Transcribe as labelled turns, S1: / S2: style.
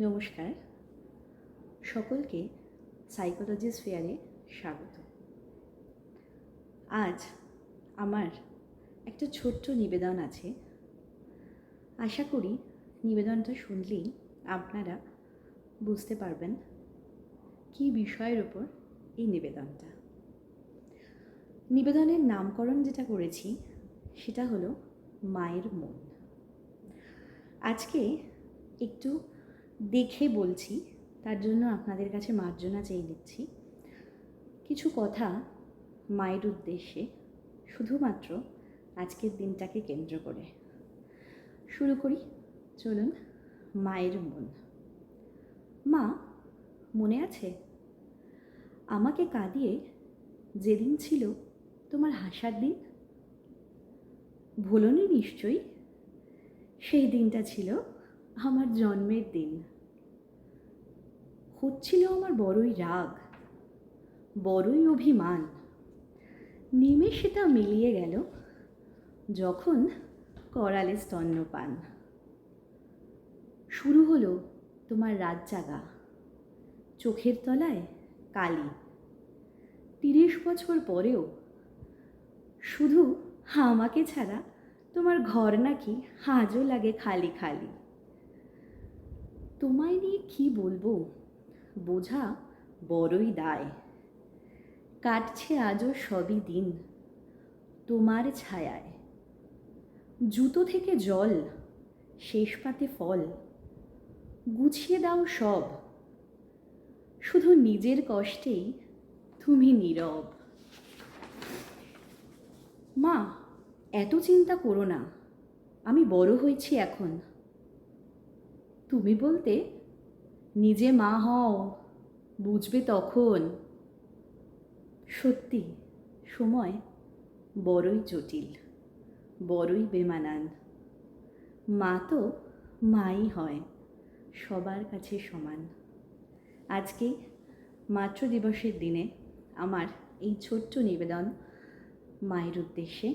S1: নমস্কার। সকলকে সাইকোলজি ফেয়ারে স্বাগত। আজ আমার একটা ছোট্ট নিবেদন আছে। আশা করি নিবেদনটা শুনলেই আপনারা বুঝতে পারবেন কী বিষয়ের ওপর এই নিবেদনটা। নিবেদনের নামকরণ যেটা করেছি, সেটা হলো মায়ের মন। আজকে একটু দেখে বলছি, তার জন্য আপনাদের কাছে মার্জনা চেয়ে নিচ্ছি। কিছু কথা মায়ের উদ্দেশ্যে, শুধুমাত্র আজকের দিনটাকে কেন্দ্র করে। শুরু করি, চলুন, মায়ের মন। মা, মনে আছে? আমাকে কাঁদিয়ে যেদিন ছিল তোমার হাসার দিন? ভুলনি নিশ্চয়ই? সেই দিনটা ছিল আমার জন্মের দিন। হচ্ছিল আমার বড়ই রাগ, বড়ই অভিমান। নিমেষে তা মিলিয়ে গেল যখন করালে স্তন্যপান। শুরু হলো তোমার রাত জাগা, চোখের তলায় কালি। তিরিশ বছর পরেও শুধু আমাকে ছাড়া তোমার ঘর নাকি আজও লাগে খালি খালি। তোমায় নিয়ে কি বলব? বোঝা বড়ই দায়। কাটছে আজও সবই দিন তোমার ছায়ায়। জুতো থেকে জল, শেষ পাতে ফল, গুছিয়ে দাও সব। শুধু নিজের কষ্টেই তুমি নীরব। মা, এত চিন্তা করো না। আমি বড় হয়েছি এখন। তুমি বলতে, নিজে মা হও, বুঝবে তখন। সত্যি, সময় বড়ই জটিল, বড়ই বেমানান। মা তো মাই হয়, সবার কাছে সমান। আজকে মাতৃ দিবসের দিনে আমার এই ছোট্ট নিবেদন মায়ের উদ্দেশ্যে।